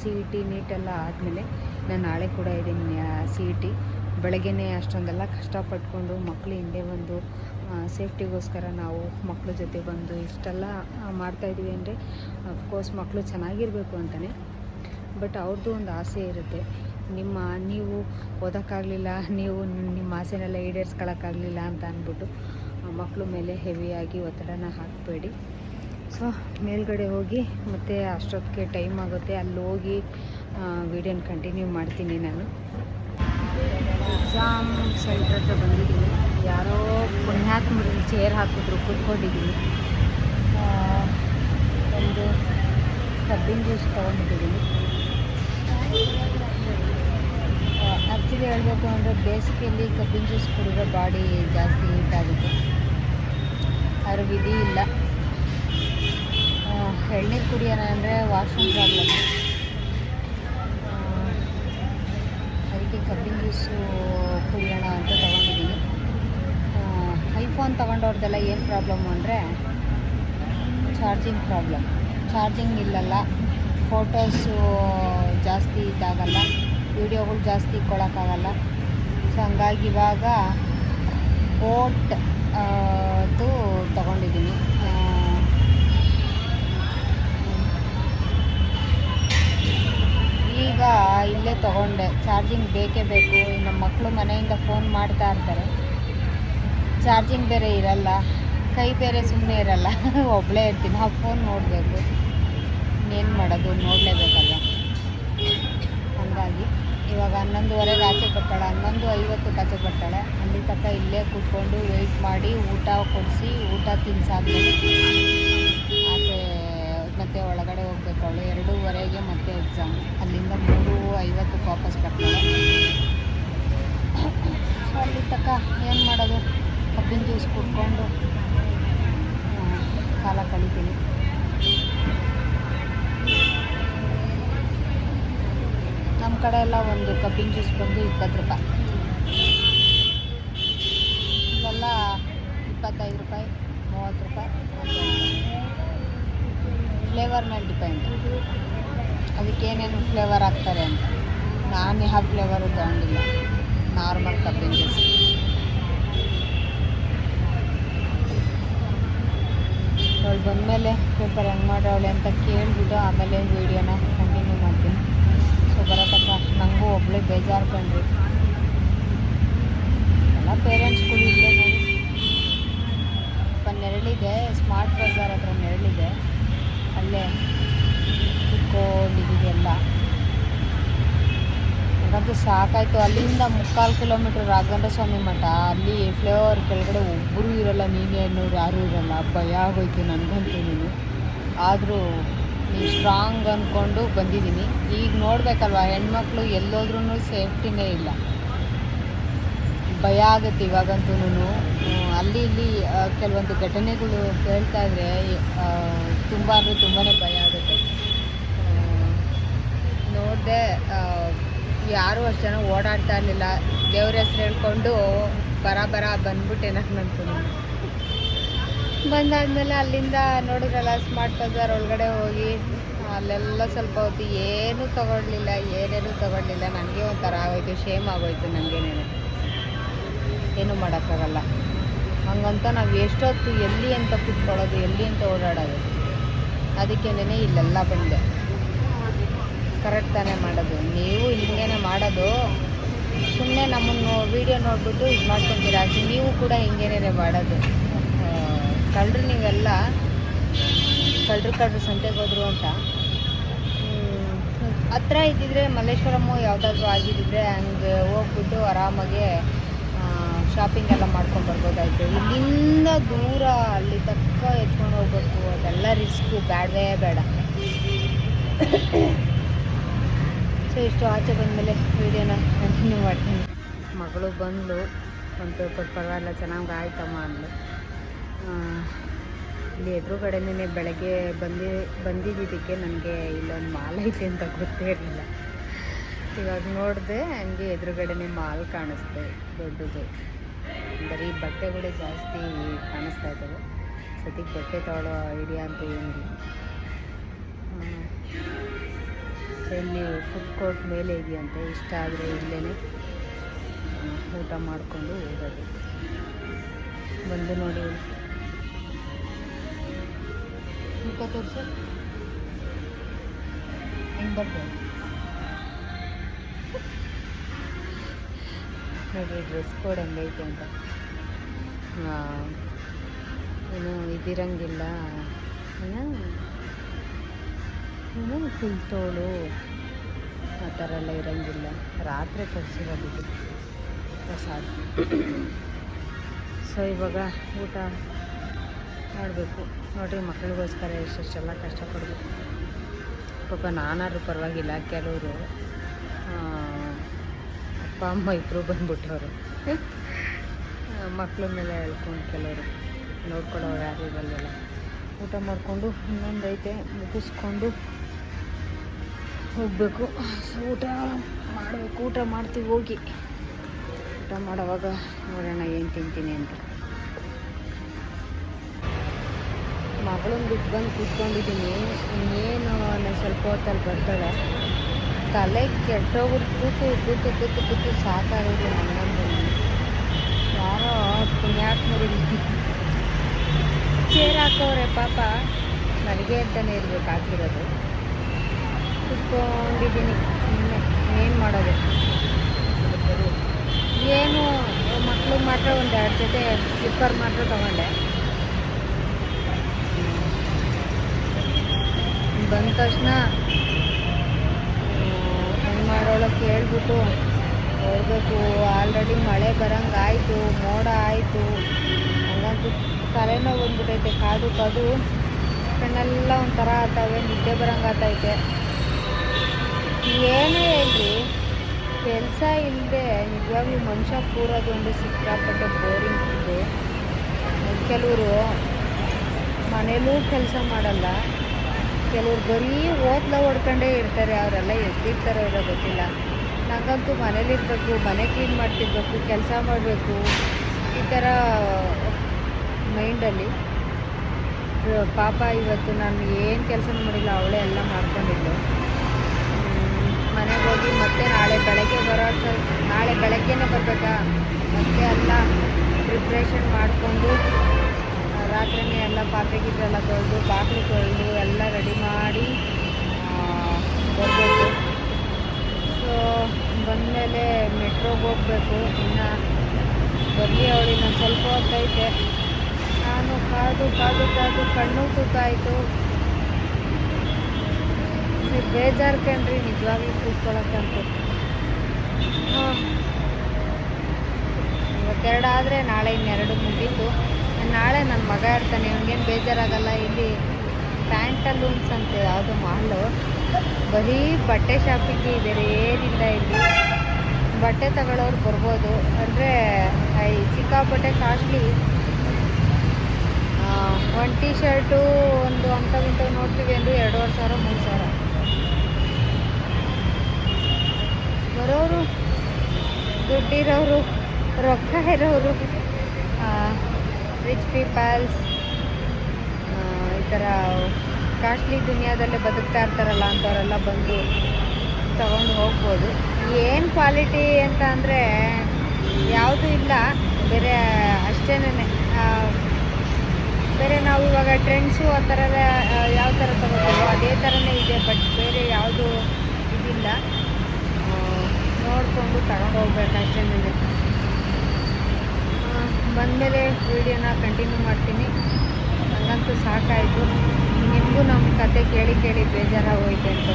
ಸಿ ಇ ಟಿ ನೀಟೆಲ್ಲ ಆದಮೇಲೆ ನಾನು ನಾಳೆ ಕೂಡ ಇದ್ದೀನಿ ಸಿ ಇ ಟಿ ಬೆಳಗ್ಗೆನೇ ಅಷ್ಟೊಂದೆಲ್ಲ ಕಷ್ಟಪಟ್ಕೊಂಡು ಮಕ್ಕಳು ಹಿಂದೆ ಬಂದು ಸೇಫ್ಟಿಗೋಸ್ಕರ ನಾವು ಮಕ್ಕಳ ಜೊತೆ ಬಂದು ಇಷ್ಟೆಲ್ಲ ಮಾಡ್ತಾಯಿದ್ವಿ ಅಂದರೆ ಅಫ್ಕೋರ್ಸ್ ಮಕ್ಕಳು ಚೆನ್ನಾಗಿರಬೇಕು ಅಂತಲೇ ಬಟ್ ಅವ್ರದ್ದು ಒಂದು ಆಸೆ ಇರುತ್ತೆ. ನಿಮ್ಮ ನೀವು ಓದೋಕ್ಕಾಗಲಿಲ್ಲ, ನೀವು ನಿಮ್ಮ ಆಸೆನೆಲ್ಲ ಈಡೇರಿಸ್ಕೊಳಕ್ಕಾಗಲಿಲ್ಲ ಅಂತ ಅಂದ್ಬಿಟ್ಟು ಮಕ್ಕಳ ಮೇಲೆ ಹೆವಿಯಾಗಿ ಒತ್ತಡನ ಹಾಕಬೇಡಿ. ಸೊ, ಮೇಲ್ಗಡೆ ಹೋಗಿ ಮತ್ತು ಅಷ್ಟೊತ್ತಿಗೆ ಟೈಮ್ ಆಗುತ್ತೆ. ಅಲ್ಲಿ ಹೋಗಿ ವೀಡಿಯೋನ ಕಂಟಿನ್ಯೂ ಮಾಡ್ತೀನಿ ನಾನು. ಎಕ್ಸಾಮ್ ಸೆಂಟ್ರ್ ಹತ್ರ ಬಂದಿದ್ದೀನಿ. ಯಾರೋ ಪುಣ್ಯಾತ್ಮರು ಚೇರ್ ಹಾಕಿದ್ರು, ಕೂತ್ಕೊಂಡಿದ್ದೀನಿ. ಒಂದು ಕಬ್ಬಿನ ಜ್ಯೂಸ್ ತೊಗೊಂಡಿದ್ದೀನಿ. ಆ್ಯಕ್ಚುಲಿ ಹೇಳಬೇಕು ಅಂದರೆ ಬೇಸಿಗೆಯಲ್ಲಿ ಕಬ್ಬಿನ ಜ್ಯೂಸ್ ಕುಡಿದ್ರೆ ಬಾಡಿ ಜಾಸ್ತಿ ಹೀಟ್ ಆಗುತ್ತೆ. ವಿಧಿ ಇಲ್ಲ. ಎಳ್ನೀರು ಕುಡಿಯೋಣ ಅಂದರೆ ವಾಶ್ರೂಮ್ ಪ್ರಾಬ್ಲಮ್ ಅದಕ್ಕೆ ಕಬ್ಬಿನ ಜ್ಯೂಸು ಕುಡಿಯೋಣ ಅಂತ ತೊಗೊಂಡಿದ್ದೀನಿ. ಐಫೋನ್ ತೊಗೊಂಡವ್ರದ್ದೆಲ್ಲ ಏನು ಪ್ರಾಬ್ಲಮ್ ಅಂದರೆ ಚಾರ್ಜಿಂಗ್ ಪ್ರಾಬ್ಲಮ್ ಚಾರ್ಜಿಂಗ್ ಇಲ್ಲಲ್ಲ ಫೋಟೋಸು ಜಾಸ್ತಿ ಇದಾಗಲ್ಲ ವೀಡಿಯೋಗಳು ಜಾಸ್ತಿ ಇಕ್ಕೊಳಕ್ಕಾಗಲ್ಲ. ಸೊ ಹಂಗಾಗಿ ಇವಾಗ ಕೋಟ್ ಅದು ತೊಗೊಂಡಿದ್ದೀನಿ. ಈಗ ಇಲ್ಲೇ ತೊಗೊಂಡೆ. ಚಾರ್ಜಿಂಗ್ ಬೇಕೇ ಬೇಕು. ನಮ್ಮ ಮಕ್ಕಳು ಮನೆಯಿಂದ ಫೋನ್ ಮಾಡ್ತಾ ಇರ್ತಾರೆ. ಚಾರ್ಜಿಂಗ್ ಬೇರೆ ಇರಲ್ಲ. ಕೈ ಬೇರೆ ಸುಮ್ಮನೆ ಇರಲ್ಲ. ಒಬ್ಬಳೇ ಇರ್ತೀನಿ. ಆ, ಫೋನ್ ನೋಡಬೇಕು. ಇನ್ನೇನು ಮಾಡೋದು? ನೋಡಲೇಬೇಕಲ್ವ? ಹಾಗಾಗಿ ಇವಾಗ ಹನ್ನೊಂದುವರೆಗೆ ಆಚೆ ಬರ್ತಾಳೆ ಹನ್ನೊಂದು ಐವತ್ತಕ್ಕೆ ಆಚೆ ಬರ್ತಾಳೆ ಅಲ್ಲಿ ತಕ್ಕ ಇಲ್ಲೇ ಕೂತ್ಕೊಂಡು ವೆಯ್ಟ್ ಮಾಡಿ ಊಟ ಕೊಡಿಸಿ, ಊಟ ತಿನ್ಸಾದ್ಮೇಲೆ ಆಚೆ ಮತ್ತೆ ಒಳಗಡೆ ಹೋಗ್ಬೇಕು ಅವಳು. ಎರಡೂವರೆಗೆ ಮತ್ತೆ ಎಕ್ಸಾಮ್ ಅಲ್ಲಿಂದ ಮೂರು ಐವತ್ತಕ್ಕೆ ವಾಪಸ್ ಬರ್ತಾಳೆ. ಸೊ ಅಲ್ಲಿ ತಕ್ಕ ಏನು ಮಾಡೋದು? ಕಬ್ಬಿನ ಜ್ಯೂಸ್ ಕುಡ್ಕೊಂಡು ಕಾಲ ಕಳಿತೀನಿ. ಕಡೆ ಎಲ್ಲ ಒಂದು ಕಬ್ಬಿನ ಜ್ಯೂಸ್ ಬಂದು ಇಪ್ಪತ್ತು ರೂಪಾಯಿ. ಇಲ್ಲೆಲ್ಲ ಇಪ್ಪತ್ತೈದು ರೂಪಾಯಿ, ಮೂವತ್ತು ರೂಪಾಯಿ. ಫ್ಲೇವರ್ ಮೇಲೆ ಡಿಪೆಂಡ್ ಅದಕ್ಕೆ ಏನೇನು ಫ್ಲೇವರ್ ಹಾಕ್ತಾರೆ ಅಂತ. ನಾನು ಯಾವ ಫ್ಲೇವರು ತಗೊಂಡಿಲ್ಲ. ನಾರ್ಮಲ್ ಕಬ್ಬಿನ ಜ್ಯೂಸ್ ಅವಳು ಬಂದಮೇಲೆ ಪೇಪರ್ ಹೆಂಗೆ ಮಾಡೋವಳೆ ಅಂತ ಕೇಳಿಬಿಟ್ಟು ಆಮೇಲೆ ವೀಡಿಯೋನ ಕಂಟಿನ್ಯೂ ಮಾಡ್ತೀನಿ. ಸೊ ಬರತಕ್ಕ ನನಗೂ ಒಬ್ಬಳೇ ಬೇಜಾರು ಕಂಡ್ರಿ ಎಲ್ಲ ಪೇರೆಂಟ್ಸ್ಗಳು ಇಲ್ಲೇ ನೋಡಿ. ನೆರಳಿದೆ ಸ್ಮಾರ್ಟ್ ಬಜಾರ್ ಹತ್ರ ನೆರಳಿದೆ. ಅಲ್ಲೇ ಕುತ್ಕೊಂಡಿದ್ದೀವಿ ಎಲ್ಲ. ನನಗಂತೂ ಸಾಕಾಯಿತು. ಅಲ್ಲಿಂದ ಮುಕ್ಕಾಲು ಕಿಲೋಮೀಟ್ರ್ ರಾಘವೇಂದ್ರ ಸ್ವಾಮಿ ಮಠ. ಅಲ್ಲಿ ಫ್ಲೇವರ್ ಕೆಳಗಡೆ ಒಬ್ಬರೂ ಇರಲ್ಲ, ನೀನೇ ಅನ್ನೋರು ಯಾರೂ ಇರಲ್ಲ. ಭಯ ಆಗೋಯ್ತು ನನಗಂತೂ ನೀನು ಆದರೂ ನೀವು ಸ್ಟ್ರಾಂಗ್ ಅಂದ್ಕೊಂಡು ಬಂದಿದ್ದೀನಿ. ಈಗ ನೋಡಬೇಕಲ್ವ, ಹೆಣ್ಮಕ್ಳು ಎಲ್ಲೋದ್ರೂ ಸೇಫ್ಟಿನೇ ಇಲ್ಲ. ಭಯ ಆಗುತ್ತೆ ಇವಾಗಂತೂ ಅಲ್ಲಿ ಇಲ್ಲಿ ಕೆಲವೊಂದು ಘಟನೆಗಳು ಕೇಳ್ತಾ ಇದ್ರೆ ತುಂಬ ಅಂದರೆ ತುಂಬಾ ಭಯ ಆಗುತ್ತೆ. ನೋಡಿದೆ ಯಾರೂ ಅಷ್ಟು ಜನ ಓಡಾಡ್ತಾ ಇರಲಿಲ್ಲ. ದೇವ್ರ ಹೆಸ್ರು ಹೇಳ್ಕೊಂಡು ಬರ ಬರ ಬಂದ್ಬಿಟ್ಟೆ ನನ್ನಂತೂ ಬಂದಾದ್ಮೇಲೆ ಅಲ್ಲಿಂದ ನೋಡಿದ್ರಲ್ಲ ಸ್ಮಾರ್ಟ್ ಬಜಾರ್ ಒಳಗಡೆ ಹೋಗಿ, ಅಲ್ಲೆಲ್ಲ ಸ್ವಲ್ಪ ಹೊತ್ತು ಏನೂ ತಗೊಳ್ಲಿಲ್ಲ ಏನೇನೂ ತಗೊಳ್ಲಿಲ್ಲ ನನಗೆ ಒಂಥರ ಆಗೋಯ್ತು ಶೇಮ್ ಆಗೋಯ್ತು ನನಗೇನೇನು. ಏನೂ ಮಾಡೋಕ್ಕಾಗಲ್ಲ. ಹಂಗಂತ ನಾವು ಎಷ್ಟೊತ್ತು ಎಲ್ಲಿ ಅಂತ ಕುತ್ಕೊಳ್ಳೋದು, ಎಲ್ಲಿ ಅಂತ ಓಡಾಡೋದು ಅದಕ್ಕೇನೆ ಇಲ್ಲೆಲ್ಲ ಬಂದೆ. ಕರೆಕ್ಟ್ ತಾನೇ ಮಾಡೋದು. ನೀವು ಹಿಂಗೇನೆ ಮಾಡೋದು. ಸುಮ್ಮನೆ ನಮ್ಮನ್ನು ವೀಡಿಯೋ ನೋಡಿಬಿಟ್ಟು ಇದು ಮಾಡ್ಕೊತೀರ? ನೀವು ಕೂಡ ಹಿಂಗೇನೇ ಮಾಡೋದು. ಕಳ್ಳರು ನೀವೆಲ್ಲ. ಕಳ್ಳರು ಕಳ್ಳರು ಸಂತೆಗೆ ಹೋದ್ರು ಅಂತ. ಹತ್ರ ಇದ್ದಿದ್ರೆ ಮಲ್ಲೇಶ್ವರಮ್ಮು ಯಾವುದಾದ್ರೂ ಆಗಿದ್ದಿದ್ರೆ ಹಂಗೆ ಹೋಗ್ಬಿಟ್ಟು ಆರಾಮಾಗಿ ಶಾಪಿಂಗ್ ಎಲ್ಲ ಮಾಡ್ಕೊಂಡು ಬರ್ಬೋದಾಯಿತು. ಇಲ್ಲಿಂದ ದೂರ ಅಲ್ಲಿ ತಕ್ಕ ಎತ್ಕೊಂಡು ಹೋಗ್ಬೇಕು. ಅದೆಲ್ಲ ರಿಸ್ಕು ಬೇಡವೇ ಬೇಡ. ಸೊ ಇಷ್ಟು ಆಚೆ ಬಂದಮೇಲೆ ವೀಡಿಯೋನ ಕಂಟಿನ್ಯೂ ಮಾಡ್ತೀನಿ. ಮಗಳು ಬಂದು ಒಂದು ಪೇಪರ್ ಪರವಾಗಿಲ್ಲ. ಚೆನ್ನಾಗಿ ಆಯ್ತಮ್ಮ ಅಂದ್ಲು. ಇಲ್ಲಿ ಎದುರುಗಡೆನೇ ಬೆಳಗ್ಗೆ ಬಂದಿ ಬಂದಿದ್ದಕ್ಕೆ ನನಗೆ ಇಲ್ಲೊಂದು ಮಾಲ್ ಐತೆ ಅಂತ ಗೊತ್ತೇ ಇರಲಿಲ್ಲ ಇವಾಗ ನೋಡಿದೆ ಹಂಗೆ ಎದುರುಗಡೆನೇ ಮಾಲ್ ಕಾಣಿಸ್ತೆ, ದೊಡ್ಡದು. ಬರೀ ಬಟ್ಟೆಗಳೇ ಜಾಸ್ತಿ ಕಾಣಿಸ್ತಾ ಇದ್ದಾವೆ ಸದ್ಯಕ್ಕೆ ಬಟ್ಟೆ ತಗೊಳ್ಳೋ ಐಡಿಯಾ ಅಂತ ಏನಿಲ್ಲ. ಇಲ್ಲಿ ಫುಡ್ ಕೋರ್ಟ್ ಮೇಲೆ ಇದೆಯಂತೆ, ಇಷ್ಟ ಆದರೆ ಇಲ್ಲೇ ಊಟ ಮಾಡಿಕೊಂಡು ಹೋಗೋದು. ಬಂದು ನೋಡಿ. ಮುಖ ತೋರಿಸು ಹೆಂಗೆ ಬರ್ಬೋದು ನೋಡಿ ಡ್ರೆಸ್ ಕೋಡ್ ಹೆಂಗೈತೆ ಅಂತ. ಏನು ಇದಿರಂಗಿಲ್ಲ. ಏನು ಏನು ಫುಲ್ ತೋಳು. ಆ ಥರ ಎಲ್ಲ ಇರಂಗಿಲ್ಲ. ರಾತ್ರಿ ಕೊಡಿಸಿರೋದು ಇದು ಪ್ರಸಾದ. ಸೊ ಇವಾಗ ಊಟ ಮಾಡಬೇಕು. ನೋಡ್ರಿ ಮಕ್ಕಳಿಗೋಸ್ಕರ ಎಷ್ಟೆಷ್ಟೆಲ್ಲ ಕಷ್ಟಪಡಬೇಕು. ಪಾಪ ನಾನಾದ್ರು ಪರವಾಗಿಲ್ಲ, ಕೆಲವರು ಅಪ್ಪ, ಅಮ್ಮ ಇಬ್ಬರು ಬಂದ್ಬಿಟ್ಟವರು ಮೇಲೆ ಹೇಳ್ಕೊಂಡು ಕೆಲವರು ನೋಡ್ಕೊಳ್ಳೋರು ಯಾರು ಇರಲ್ವಲ್ಲ. ಊಟ ಮಾಡಿಕೊಂಡು ಇನ್ನೊಂದು ಐತೆ, ಮುಗಿಸ್ಕೊಂಡು ಹೋಗಬೇಕು. ಸೊ, ಊಟ ಮಾಡಬೇಕು, ಊಟ ಮಾಡ್ತೀವಿ ಹೋಗಿ. ಊಟ ಮಾಡೋವಾಗ ನೋಡೋಣ ಏನು ತಿಂತೀನಿ ಅಂತ. ಮಗಳನ್ನ ಬಿಟ್ಟು ಬಂದು ಕೂತ್ಕೊಂಡಿದ್ದೀನಿ. ಇನ್ನೇನು ನಾನು ಸ್ವಲ್ಪ ಹೊತ್ತಲ್ಲಿ ಬರ್ತಾಳೆ. ತಲೆ ಕೆಟ್ಟೋಗ್ಬಿಟ್ಟು ಕೂತು ಕೂತು ಕೂತು ಕೂತು ಸಾಕಾಗೋದು ನನ್ನಂದು ಯಾರೋ ಪುಣ್ಯಾತ್ಮರಿ. ಚೇರ್ ಹಾಕೋರೆ ಪಾಪ. ನನಗೆ ಅಂತಲೇ ಇರ್ಬೇಕು, ಹಾಕಿರೋದು. ಕೂತ್ಕೊಂಡಿದ್ದೀನಿ. ಸುಮ್ಮನೆ ಏನು ಮಾಡೋದು? ಏನು ಮಕ್ಳಿಗೆ ಮಾತ್ರ ಒಂದು ಎರಡು ಜೊತೆ ಸ್ಲಿಪ್ಪರ್ ಮಾತ್ರ ತೊಗೊಂಡೆ. ಬಂದ ತಕ್ಷಣ ಹೆಂಗೆ ಮಾಡೋಳ ಕೇಳ್ಬಿಟ್ಟು, ಹೋಗ್ಬೇಕು ಆಲ್ರೆಡಿ ಮಳೆ ಬರಂಗೆ ಆಯಿತು, ಮೋಡ ಆಯಿತು. ಹಂಗಂತೂ ತಲೆನೋ ಬಂದ್ಬಿಟ್ಟೈತೆ ಕಾದು ಕಾದು. ಕಣ್ಣೆಲ್ಲ ಒಂಥರ ಆತವೆ ನಿದ್ದೆ ಬರಂಗೆ ಆತೈತೆ ಏನೇ ಹೇಳಿ ಕೆಲಸ ಇಲ್ಲದೆ ನಿಜವಾಗ್ಲೂ ಮನುಷ್ಯ ಕೂರೋದು ಒಂದು ಸಿಕ್ಕಾಪಟ್ಟೆ ಬೋರಿಂಗ್ ಇದೆ. ಕೆಲವರು ಮನೇಲೂ ಕೆಲಸ ಮಾಡಲ್ಲ. ಕೆಲವ್ರು ಬರೀ ಓದ್ಲ ಹೊಡ್ಕೊಂಡೇ ಇರ್ತಾರೆ, ಅವರೆಲ್ಲ ಎದ್ದಿರ್ತಾರೋ ಇರೋ ಗೊತ್ತಿಲ್ಲ. ನನಗಂತೂ ಮನೇಲಿರ್ಬೇಕು ಮನೆ ಕ್ಲೀನ್ ಮಾಡ್ತಿರ್ಬೇಕು, ಕೆಲಸ ಮಾಡಬೇಕು. ಈ ಥರ ಮೈಂಡಲ್ಲಿ ಪಾಪ ಇವತ್ತು ನಾನು ಏನು ಕೆಲಸ ಮಾಡಿಲ್ಲ, ಅವಳೇ ಎಲ್ಲ ಮಾಡ್ಕೊಂಡಿದ್ದು ಮನೆಗೆ ಹೋಗಿ ಮತ್ತೆ ನಾಳೆ ಬೆಳಗ್ಗೆ ಬರೋ ನಾಳೆ ಬೆಳಗ್ಗೆನೇ ಬರಬೇಕಾ? ಮತ್ತೆ ಎಲ್ಲ ಪ್ರಿಪ್ರೇಷನ್ ಮಾಡಿಕೊಂಡು ರಾತ್ರಿನೇ ಎಲ್ಲ ಪಾತ್ರೆ ಗೀತ್ರೆ ಎಲ್ಲ ತೊಳೆದು ಬಾಗಿಲು ತೊಳೆದು ಎಲ್ಲ ರೆಡಿ ಮಾಡಿ ಬರಬೇಕು ಸೊ ಬಂದಮೇಲೆ ಮೆಟ್ರೋಗೆ ಹೋಗಬೇಕು. ಇನ್ನು ಬರಲಿ ಅವಳು, ಇನ್ನೊಂದು ಸ್ವಲ್ಪ ಹೊತ್ತೈತೆ ನಾನು ಕಾದು ಕಾದು ಕಾದು ಕಣ್ಣು ತೂತಾಯಿತು ಬೇಜಾರು ಕಣ್ರಿ ನಿಜವಾಗ್ಲೂ ಕೂತ್ಕೊಳ್ಳೋಕ್ಕಂತೂ ಹಾಂ. ಇವತ್ತೆರಡಾದರೆ ನಾಳೆ ಇನ್ನೆರಡು ಮುಗೀತು. ನಾಳೆ ನನ್ನ ಮಗ ಇರ್ತಾನೆ, ಇವನಿಗೇನು ಬೇಜಾರಾಗಲ್ಲ, ಇಲ್ಲಿ ಪ್ಯಾಂಟಲೂನ್ಸ್ ಅಂತ ಯಾವುದು ಮಾಲು. ಬರೀ ಬಟ್ಟೆ ಶಾಪಿಗೆ ಬೇರೆ ಏನಿಲ್ಲ ಇಲ್ಲಿ. ಬಟ್ಟೆ ತಗೊಳ್ಳೋರು ಬರ್ಬೋದು. ಅಂದರೆ ಸಿಕ್ಕಾಪಟ್ಟೆ ಕಾಸ್ಟ್ಲಿ. ಒಂದು ಟೀ ಶರ್ಟು ಒಂದು ಅಂಥವಿಂಥವು ನೋಡ್ತೀವಿ ಅಂದರೆ ಎರಡೂವರೆ ಸಾವಿರ, ಮೂರು ಸಾವಿರ. ಬರೋರು ದುಡ್ಡಿರೋರು, ರೊಕ್ಕ ಇರೋರು. ರಿಚ್ ಪೀಪಲ್ಸ್ ಈ ಥರ ಕಾಸ್ಟ್ಲಿ ದುನಿಯಾದಲ್ಲೇ ಬದುಕ್ತಾ ಇರ್ತಾರಲ್ಲ ಅಂಥವರೆಲ್ಲ ಬಂದು ತಗೊಂಡು ಹೋಗ್ಬೋದು. ಏನು ಕ್ವಾಲಿಟಿ ಅಂತ ಅಂದರೆ ಯಾವುದೂ ಇಲ್ಲ. ಬೇರೆ ಅಷ್ಟೇನೇ ಬೇರೆ ನಾವು ಇವಾಗ ಟ್ರೆಂಡ್ಸು ಆ ಥರ ಯಾವ ಥರ ತಗೋತೀವೋ ಅದೇ ಥರನೇ ಇದೆ ಬಟ್ ಬೇರೆ ಯಾವುದು ಇದಿಲ್ಲ. ನೋಡಿಕೊಂಡು ತಗೊಂಡು ಹೋಗ್ಬೇಕು ಅಷ್ಟೇನೆ ಬಂದಮೇಲೆ ವೀಡಿಯೋನ ಕಂಟಿನ್ಯೂ ಮಾಡ್ತೀನಿ. ನನಗಂತೂ ಸಾಕಾಯಿತು. ನಿಮಗೂ ನಮ್ಮ ಕತೆ ಕೇಳಿ ಕೇಳಿ ಬೇಜಾರಾಗೋಯ್ತು ಅಂತ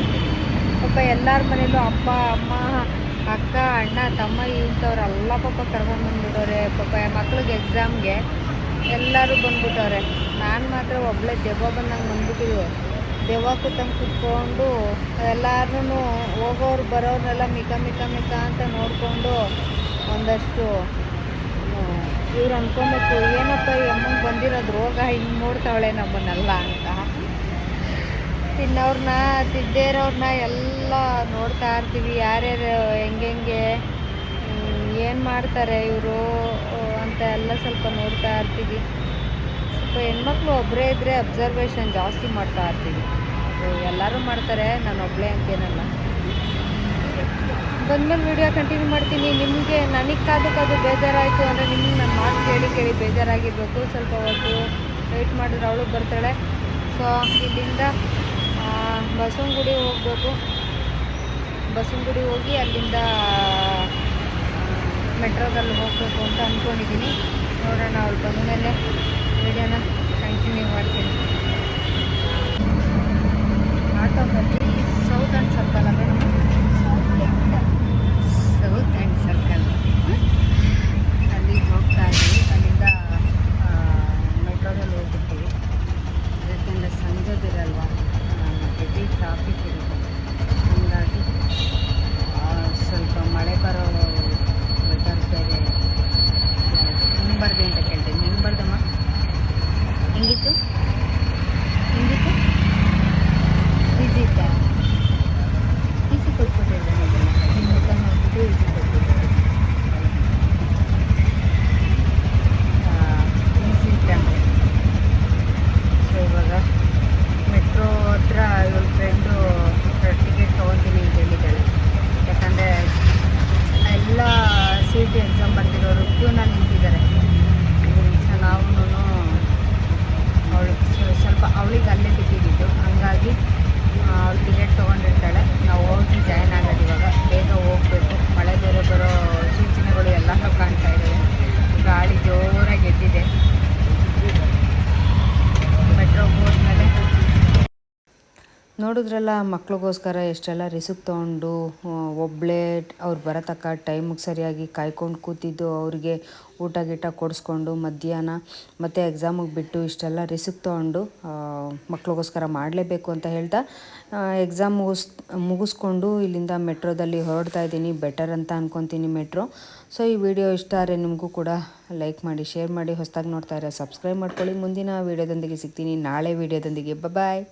ಪಾಪ ಎಲ್ಲರ ಮನೇಲೂ ಅಪ್ಪ, ಅಮ್ಮ, ಅಕ್ಕ, ಅಣ್ಣ, ತಮ್ಮ ಇಂಥವ್ರೆಲ್ಲ ಪಾಪ ಕರ್ಕೊಂಡು ಬಂದ್ಬಿಟ್ಟವ್ರೆ. ಪಾಪ ಮಕ್ಳಿಗೆ ಎಕ್ಸಾಮ್ಗೆ ಎಲ್ಲರೂ ಬಂದ್ಬಿಟ್ಟವ್ರೆ. ನಾನು ಮಾತ್ರ ಒಬ್ಬಳೇ ದೆವ್ವ ಬಂದಂಗೆ ಬಂದ್ಬಿಟ್ಟಿದ್ವು. ದೆವ್ವ ಕೂತಂಗೆ ಕುತ್ಕೊಂಡು ಎಲ್ಲರೂ ಹೋಗೋರು ಬರೋರ್ನೆಲ್ಲ ಮಿಕ ಮಿಕ ಮಿಕ ಅಂತ ನೋಡಿಕೊಂಡು ಒಂದಷ್ಟು ಇವ್ರು ಅನ್ಕೊಬೇಕು ಏನಪ್ಪ ಈ ಅಮ್ಮಂಗೆ ಬಂದಿರೋದು ರೋಗ ಹಿಂಗೆ ನೋಡ್ತಾವಳೆ ನಮ್ಮನ್ನೆಲ್ಲ ಅಂತ. ತಿನ್ನೋರ್ನ, ತಿದ್ದೇ ಇರೋರ್ನ ಎಲ್ಲ ನೋಡ್ತಾ ಇರ್ತೀವಿ. ಯಾರ್ಯಾರು ಹೆಂಗೆಂಗೆ ಏನು ಮಾಡ್ತಾರೆ ಇವರು ಅಂತ ಎಲ್ಲ ಸ್ವಲ್ಪ ನೋಡ್ತಾ ಇರ್ತೀವಿ. ಸ್ವಲ್ಪ ಹೆಣ್ಮಕ್ಳು ಒಬ್ಬರೇ ಇದ್ದರೆ ಅಬ್ಸರ್ವೇಷನ್ ಜಾಸ್ತಿ ಮಾಡ್ತಾ ಇರ್ತೀವಿ. ಎಲ್ಲರೂ ಮಾಡ್ತಾರೆ, ನಾನು ಒಬ್ಬಳೇ ಅಂತೇನಲ್ಲ ಬಂದ್ಮೇಲೆ ವಿಡಿಯೋ ಕಂಟಿನ್ಯೂ ಮಾಡ್ತೀನಿ. ನಿಮಗೆ ನನಗೆ ಕಾದು ಕಾದು ಬೇಜಾರಾಯಿತು ಅಂದರೆ ನಿಮಗೆ ನಾನು ಮಾತು ಕೇಳಿ ಕೇಳಿ ಬೇಜಾರಾಗಿರ್ಬೇಕು. ಸ್ವಲ್ಪ ಹೊತ್ತು ವೆಯ್ಟ್ ಮಾಡಿದ್ರೆ ಅವಳು ಬರ್ತಾಳೆ. ಸೊ ಇಲ್ಲಿಂದ ಬಸವನಗುಡಿ ಹೋಗಬೇಕು. ಬಸವನಗುಡಿ ಹೋಗಿ ಅಲ್ಲಿಂದ ಮೆಟ್ರೋದಲ್ಲಿ ಹೋಗಬೇಕು ಅಂತ ಅಂದ್ಕೊಂಡಿದ್ದೀನಿ ನೋಡೋಣ ಅವ್ಳು ಬಂದಮೇಲೆ ವಿಡಿಯೋನ ಕಂಟಿನ್ಯೂ ಮಾಡ್ತೀನಿ. ಆಟೋ ಸೌತ್ ಆ್ಯಂಡ್ ಸರ್ಕಲ್ ಅದೇ ಸೌತ್ ಆ್ಯಂಡ್ ಸರ್ಕಲ್ ಅಲ್ಲಿ ಹೋಗ್ತಾ ಇದ್ವಿ ಅಲ್ಲಿಂದ ಮೆಟ್ರೋದಲ್ಲಿ ಹೋಗ್ಬಿಡ್ತೀವಿ ಯಾಕೆಂದರೆ ಸಂಜೆದಿರಲ್ವ ಹೆವಿ ಟ್ರಾಫಿಕ್ ಇರುತ್ತೆ ಹಾಗಾಗಿ ಆ, ಸ್ವಲ್ಪ ಮಳೆ ಬರೋ ವೆದರ್ ಬೇರೆ ನಿಂಬರ್ದೆ ಅಂತ ಕೇಳ್ತೀನಿ ನಿಂಬರ್ದಮ್ಮ ಹೆಂಗಿತ್ತು ಹೆಂಗಿತ್ತು ಈಸಿ ಇತ್ತಾ ಈಸಿ ಕೊಟ್ಬಿಟ್ಟಿದ್ದೆ ನಿಮ್ಮ ಮುಖ ನೋಡ್ಬಿಟ್ಟು ಈಸಿ ಕೊಟ್ಬಿಟ್ಟಿದ್ದೆ ಈಸಿ ಅಂದರೆ ಸೊ ಇವಾಗ ಮೆಟ್ರೋ ಹತ್ರ ಇವಳ ಫ್ರೆಂಡು ಟಿಕೆಟ್ ತೊಗೊತೀನಿ ಅಂತ ಹೇಳಿದ್ದಾಳೆ ಯಾಕಂದರೆ ಎಲ್ಲ ಸಿ ಟಿ ಎಕ್ಸಾಮ್ ಬರ್ತಿರೋರು ಕ್ಯೂನಲ್ಲಿ ನಿಂತಿದ್ದಾರೆ ಸೊ ನಾವು ಅವಳು ಸ್ವಲ್ಪ ಅವಳಿಗೆ ಅಲ್ಲೇ ಬಿಟ್ಟಿದ್ದು ಹಂಗಾಗಿ ಅವಳು ಟಿಕೆಟ್ ತೊಗೊಂಡಿರ್ತಾಳೆ ನಾವು ಹೋಗಿ ಜಾಯ್ನ್ ಆಗೋದು ಇವಾಗ ಬೇಗ ಹೋಗಬೇಕು ಮಳೆ ಬೇರೆ ಬರೋ ಸೂಚನೆಗಳು ಎಲ್ಲನೂ ಕಾಣ್ತಾ ಇದ್ದಾವೆ ಗಾಳಿ ಜೋರಾಗಿ ಎದ್ದಿದೆ ಮೆಟ್ರೋಗೆ ಹೋದ್ಮೇಲೆ ನೋಡಿದ್ರಲ್ಲ ಮಕ್ಳಿಗೋಸ್ಕರ ಎಷ್ಟೆಲ್ಲ ರಿಸ್ಕ್ ತೊಗೊಂಡು ಒಬ್ಬಳೇ ಅವ್ರು ಬರತಕ್ಕ ಟೈಮಿಗೆ ಸರಿಯಾಗಿ ಕಾಯ್ಕೊಂಡು ಕೂತಿದ್ದು, ಅವರಿಗೆ ಊಟ ಗೀಟ ಕೊಡಿಸ್ಕೊಂಡು ಮಧ್ಯಾಹ್ನ ಮತ್ತು ಎಕ್ಸಾಮಿಗೆ ಬಿಟ್ಟು ಇಷ್ಟೆಲ್ಲ ರಿಸ್ಕ್ ತೊಗೊಂಡು ಮಕ್ಳಿಗೋಸ್ಕರ ಮಾಡಲೇಬೇಕು ಅಂತ ಹೇಳ್ತಾ ಎಕ್ಸಾಮ್ ಮುಗಿಸ್, ಮುಗಿಸ್ಕೊಂಡು ಇಲ್ಲಿಂದ ಮೆಟ್ರೋದಲ್ಲಿ ಹೊರಡ್ತಾ ಇದ್ದೀನಿ. ಬೆಟರ್ ಅಂತ ಅನ್ಕೊತೀನಿ ಮೆಟ್ರೋ. ಸೊ, ಈ ವಿಡಿಯೋ ಇಷ್ಟ ಆದರೆ ನಿಮಗೂ ಕೂಡ ಲೈಕ್ ಮಾಡಿ, ಶೇರ್ ಮಾಡಿ, ಹೊಸದಾಗಿ ನೋಡ್ತಾ ಇರೋ ಸಬ್ಸ್ಕ್ರೈಬ್ ಮಾಡ್ಕೊಳ್ಳಿ. ಮುಂದಿನ ವೀಡಿಯೋದೊಂದಿಗೆ ಸಿಗ್ತೀನಿ. ನಾಳೆ ವೀಡಿಯೋದೊಂದಿಗೆ. ಬಾಯ್.